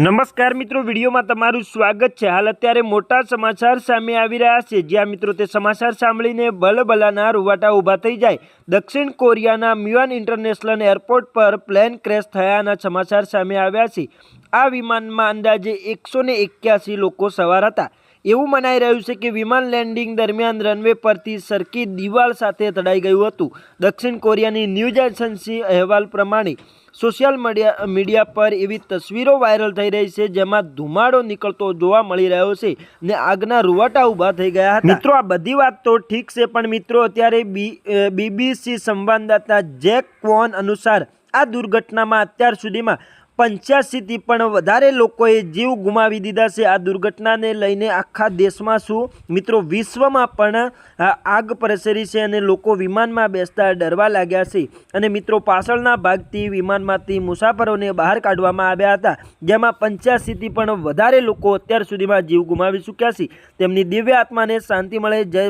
નમસ્કાર મિત્રો, વિડીયોમાં તમારું સ્વાગત છે. હાલ અત્યારે મોટા સમાચાર સામે આવી રહ્યા છે. જ્યાં મિત્રો તે સમાચાર સાંભળીને બલબલાના રૂવાટા ઊભા થઈ જાય. દક્ષિણ કોરિયાના મ્યુઆન ઇન્ટરનેશનલ એરપોર્ટ પર પ્લેન ક્રેશ થયાના સમાચાર સામે આવ્યા છે. આ વિમાનમાં અંદાજે એકસો લોકો સવાર હતા. એવું મનાઈ રહ્યું છે કે વિમાન લેન્ડિંગ દરમિયાન રનવે પરથી સરકી દિવાલ સાથે તડાઈ ગયું હતું. દક્ષિણ કોરિયાની ન્યૂઝ એજન્સી અહેવાલ પ્રમાણે સોશિયલ મીડિયા મીડિયા પર એવી તસવીરો વાયરલ થઈ રહી છે જેમાં ધુમાડો નીકળતો જોવા મળી રહ્યો છે ને આગના રૂવાટા ઊભા થઈ ગયા હતા. મિત્રો, આ બધી વાત તો ઠીક છે, પણ મિત્રો, અત્યારે બીબીસી સંવાદદાતા જેક કોન અનુસાર આ દુર્ઘટનામાં અત્યાર સુધીમાં પંચ્યાસીથી પણ વધારે લોકોએ જીવ ગુમાવી દીધા છે. આ દુર્ઘટનાને લઈને આખા દેશમાં શું? મિત્રો, વિશ્વમાં પણ આગ પ્રસરી છે અને લોકો વિમાનમાં બેસતા ડરવા લાગ્યા છે. અને મિત્રો, પાછળના ભાગથી વિમાનમાંથી મુસાફરોને બહાર કાઢવામાં આવ્યા હતા, જેમાં પંચ્યાસીથી પણ વધારે લોકો અત્યાર સુધીમાં જીવ ગુમાવી ચૂક્યા છે. તેમની દિવ્ય આત્માને શાંતિ મળે. જય